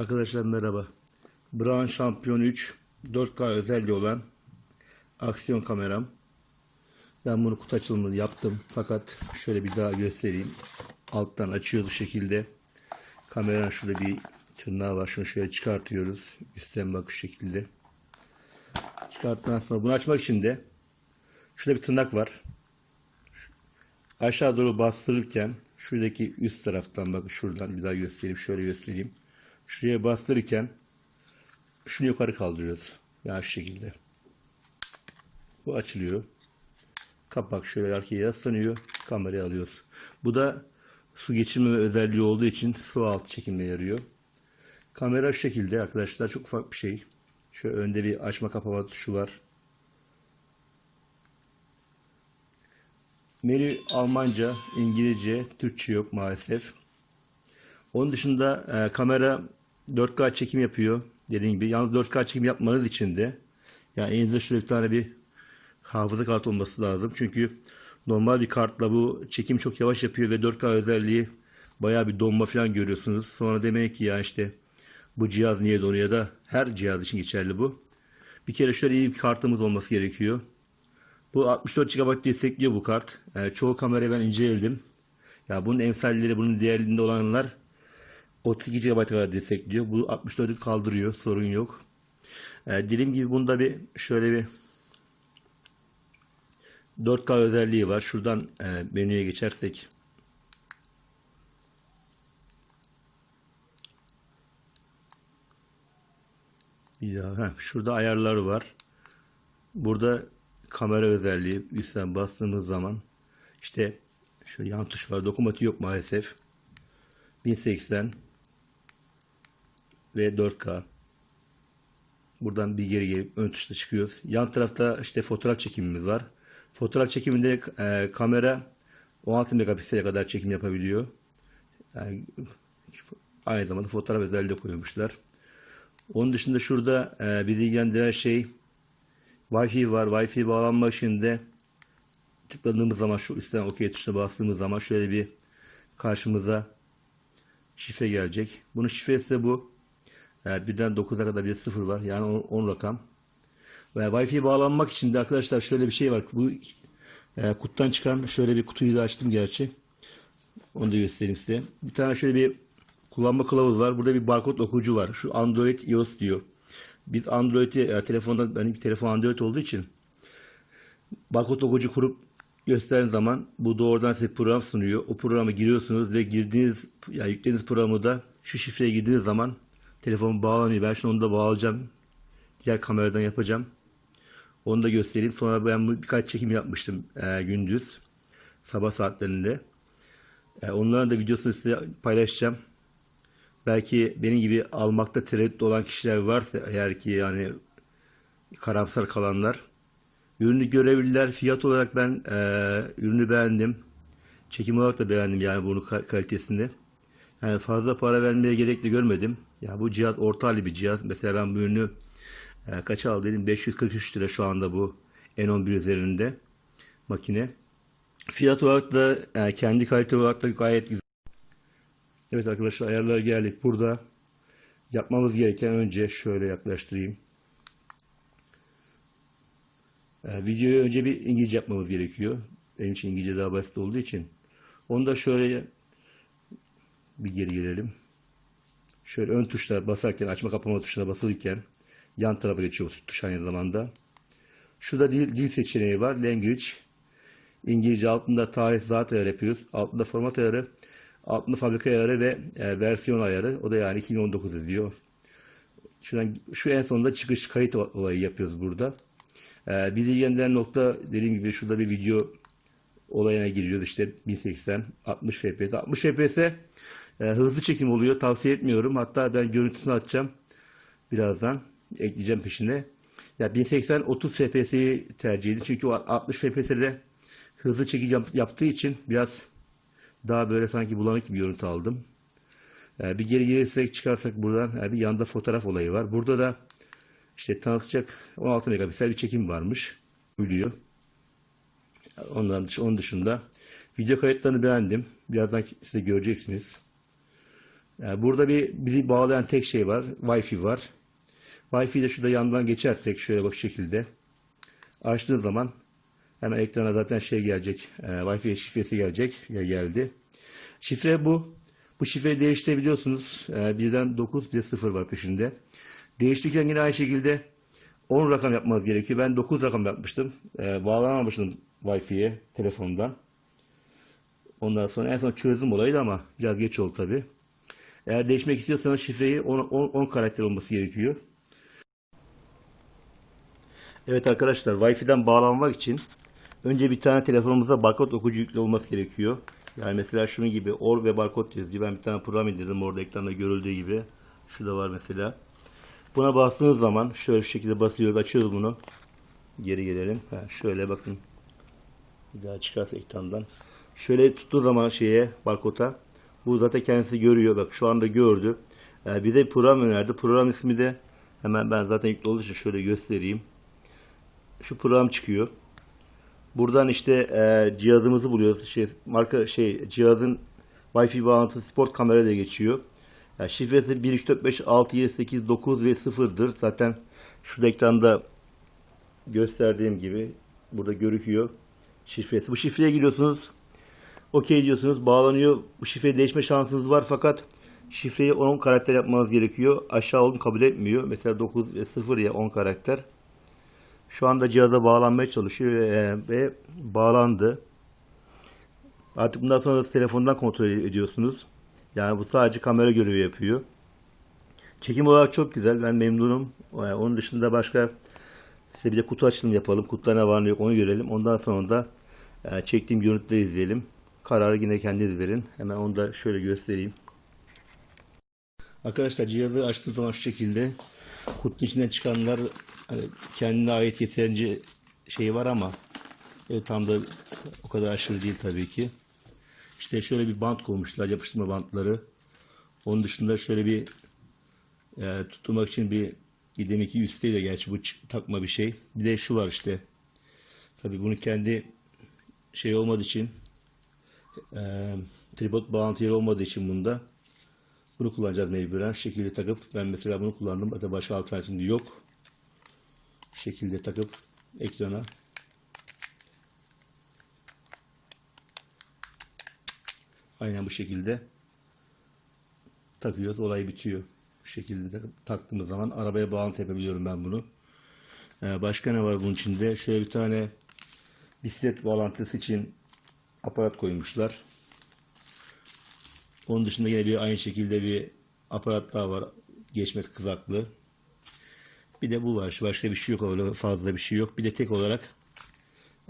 Arkadaşlar merhaba. Braun Champion 3 4K özelliği olan aksiyon kameram. Ben bunu kutu açılımını yaptım. Fakat şöyle bir daha göstereyim. Alttan açıyor bu şekilde. Kameranın şurada bir tırnağı var. Şunu şöyle çıkartıyoruz. Üstten bak şu şekilde. Çıkarttıktan sonra bunu açmak için de şurada bir tırnak var. Aşağı doğru bastırırken şuradaki üst taraftan bak şuradan bir daha göstereyim. Şöyle göstereyim. Şuraya bastırırken şunu yukarı kaldırıyoruz. Yani şu şekilde. Bu açılıyor. Kapak şöyle arkaya yaslanıyor. Kamerayı alıyoruz. Bu da su geçirmeme özelliği olduğu için su altı çekimine yarıyor. Kamera şu şekilde arkadaşlar çok ufak bir şey. Şöyle önde bir açma kapama tuşu var. Menü Almanca, İngilizce, Türkçe yok maalesef. Onun dışında e, kamera 4K çekim yapıyor. Dediğim gibi yalnız 4K çekim yapmanız için de yani elinizde şöyle bir tane bir hafıza kartı olması lazım. Çünkü normal bir kartla bu çekim çok yavaş yapıyor ve 4K özelliği bayağı bir donma falan görüyorsunuz. Sonra demek ki ya işte bu cihaz niye donuyor da her cihaz için geçerli bu. Bir kere şöyle iyi bir kartımız olması gerekiyor. Bu 64 GB destekliyor bu kart. Yani çoğu kamerayı ben inceledim. Ya bunun emsalleri, bunun diğerlerinde olanlar 32 GB kadar destekliyor. Bu 64'ü kaldırıyor. Sorun yok. Ee, dediğim gibi bunda bir şöyle bir 4K özelliği var. Şuradan e, menüye geçersek daha heh, şurada ayarları var. Burada kamera özelliği üstten bastığımız zaman işte şu yan tuş var. Dokunmatiği yok maalesef. 1080 ve 4K. Buradan bir geri gelip ön tuşla çıkıyoruz. Yan tarafta işte fotoğraf çekimimiz var. Fotoğraf çekiminde e, kamera 16 megapiksele kadar çekim yapabiliyor. Yani, aynı zamanda fotoğraf özelliği koymuşlar. Onun dışında şurada e, bizi ilgilendiren şey Wi-Fi var. Wi-Fi bağlanmak için de tıkladığımız zaman şu üstten OK tuşuna bastığımız zaman şöyle bir karşımıza şifre gelecek. Bunun şifresi de bu. Birden 9'a kadar bir sıfır var. Yani 10, rakam. Ve Wi-Fi bağlanmak için de arkadaşlar şöyle bir şey var. Bu e, kutudan çıkan şöyle bir kutuyu da açtım gerçi. Onu da göstereyim size. Bir tane şöyle bir kullanma kılavuz var. Burada bir barkod okuyucu var. Şu Android iOS diyor. Biz Android'i e, telefonda benim bir telefon Android olduğu için barkod okuyucu kurup gösterdiğiniz zaman bu doğrudan size program sunuyor. O programı giriyorsunuz ve girdiğiniz yani yüklediğiniz programı da şu şifreye girdiğiniz zaman telefon bağlanıyor. Ben şimdi onu da bağlayacağım. Diğer kameradan yapacağım. Onu da göstereyim. Sonra ben birkaç çekim yapmıştım e, gündüz. Sabah saatlerinde. E, onların da videosunu size paylaşacağım. Belki benim gibi almakta tereddüt olan kişiler varsa eğer ki yani karamsar kalanlar ürünü görebilirler. Fiyat olarak ben e, ürünü beğendim. Çekim olarak da beğendim yani bunu kalitesini. Yani fazla para vermeye gerek de görmedim. Ya bu cihaz orta hali bir cihaz. Mesela ben bu ürünü e, kaça aldım? 543 lira şu anda bu N11 üzerinde makine. Fiyat olarak da e, kendi kalite olarak da gayet güzel. Evet arkadaşlar ayarlara geldik. Burada yapmamız gereken önce şöyle yaklaştırayım. Ee, videoyu önce bir İngilizce yapmamız gerekiyor. Benim için İngilizce daha basit olduğu için. Onu da şöyle bir geri gelelim. Şöyle ön tuşla basarken açma kapama tuşuna basılırken yan tarafa geçiyor tuş aynı zamanda. Şurada dil, dil seçeneği var. Language. İngilizce altında tarih zaten ayarı yapıyoruz. Altında format ayarı. Altında fabrika ayarı ve e, versiyon ayarı. O da yani 2019 diyor. Şuradan, şu en sonunda çıkış kayıt olayı yapıyoruz burada. E, bizi ilgilendiren nokta dediğim gibi şurada bir video olayına giriyoruz. İşte 1080, 60 FPS. 60 FPS e, hızlı çekim oluyor. Tavsiye etmiyorum. Hatta ben görüntüsünü atacağım. Birazdan ekleyeceğim peşine. Ya 1080 30 FPS'yi tercih edin. Çünkü o 60 FPS'de hızlı çekim yap- yaptığı için biraz daha böyle sanki bulanık bir görüntü aldım. Ee, bir geri gelirsek çıkarsak buradan e, bir yanda fotoğraf olayı var. Burada da işte tanıtacak 16 megapiksel bir çekim varmış. Biliyor. Ondan dış, onun dışında video kayıtlarını beğendim. Birazdan siz de göreceksiniz. Yani burada bir bizi bağlayan tek şey var. Wi-Fi var. Wi-Fi de şurada yandan geçersek şöyle bak şekilde. Açtığın zaman hemen ekrana zaten şey gelecek. E, Wi-Fi şifresi gelecek. Ya geldi. Şifre bu. Bu şifreyi değiştirebiliyorsunuz. E, birden 9 bir de 0 var peşinde. Değiştirirken yine aynı şekilde 10 rakam yapmanız gerekiyor. Ben 9 rakam yapmıştım. E, bağlanamamıştım Wi-Fi'ye telefondan. Ondan sonra en son çözdüm olayı da ama biraz geç oldu tabii. Eğer değişmek istiyorsanız şifreyi 10, 10, 10 karakter olması gerekiyor. Evet arkadaşlar Wi-Fi'den bağlanmak için önce bir tane telefonumuza barkod okuyucu yüklü olması gerekiyor. Yani mesela şunun gibi OR ve barkod yazıyor. Ben bir tane program indirdim orada ekranda görüldüğü gibi. Şurada var mesela. Buna bastığınız zaman şöyle şu şekilde basıyoruz açıyoruz bunu. Geri gelelim. Ha, şöyle bakın. Bir daha çıkarsa ekrandan. Şöyle tuttuğu zaman şeye barkoda bu zaten kendisi görüyor. Bak şu anda gördü. Ee, bize bir program önerdi. Program ismi de hemen ben zaten yüklü olduğu için şöyle göstereyim. Şu program çıkıyor. Buradan işte e, cihazımızı buluyoruz. Şey, marka şey cihazın Wi-Fi bağlantısı sport kamera diye geçiyor. Yani şifresi 1 3 4 5 6 7 8 9 ve 0'dır. Zaten şu ekranda gösterdiğim gibi burada görüküyor şifresi. Bu şifreye giriyorsunuz. Okey diyorsunuz. Bağlanıyor. Bu şifreyi değişme şansınız var fakat şifreyi 10 karakter yapmanız gerekiyor. Aşağı olun kabul etmiyor. Mesela 9 ve 0 ya 10 karakter. Şu anda cihaza bağlanmaya çalışıyor ve, ve bağlandı. Artık bundan sonra telefondan kontrol ediyorsunuz. Yani bu sadece kamera görevi yapıyor. Çekim olarak çok güzel. Ben memnunum. Yani onun dışında başka size bir de kutu açılımı yapalım. Kutuda ne var ne yok onu görelim. Ondan sonra da e, çektiğim görüntüleri izleyelim. Kararı yine kendiniz verin. Hemen onu da şöyle göstereyim. Arkadaşlar cihazı açtığım zaman şu şekilde kutunun içinden çıkanlar hani kendine ait yeterince şey var ama e, tam da o kadar aşırı değil tabii ki. İşte şöyle bir bant koymuşlar, yapıştırma bantları. Onun dışında şöyle bir e, tutturmak için bir demek ki üsteyle gerçi bu takma bir şey. Bir de şu var işte. Tabii bunu kendi şey olmadığı için e, tripod bağlantı yeri olmadığı için bunda bunu kullanacağız mecburen. Şekilde takıp ben mesela bunu kullandım. Hatta başka alternatifinde yok. Şekilde takıp ekrana aynen bu şekilde takıyoruz. Olay bitiyor. Bu şekilde takıp taktığımız zaman arabaya bağlantı yapabiliyorum ben bunu. Ee, başka ne var bunun içinde? Şöyle bir tane bisiklet bağlantısı için aparat koymuşlar. Onun dışında yine bir aynı şekilde bir aparat daha var. Geçme kızaklı. Bir de bu var. Başka bir şey yok. Öyle fazla bir şey yok. Bir de tek olarak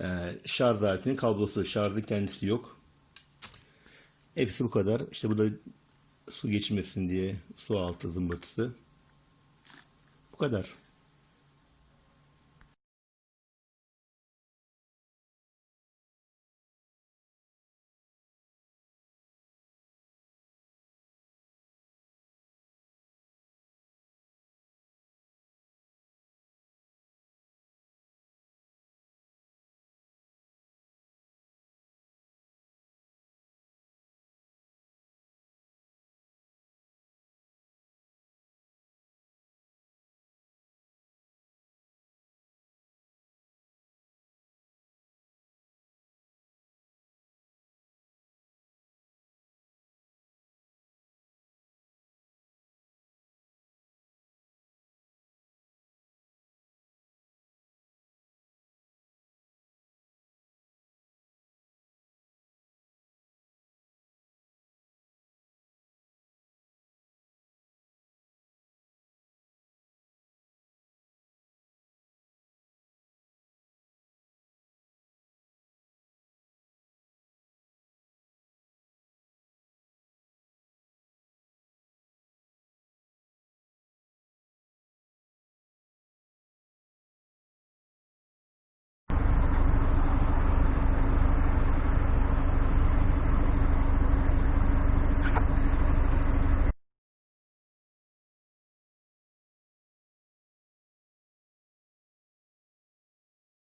e, şarj aletinin kablosu. Şarjın kendisi yok. Hepsi bu kadar. İşte burada su geçmesin diye su altı zımbırtısı. Bu kadar.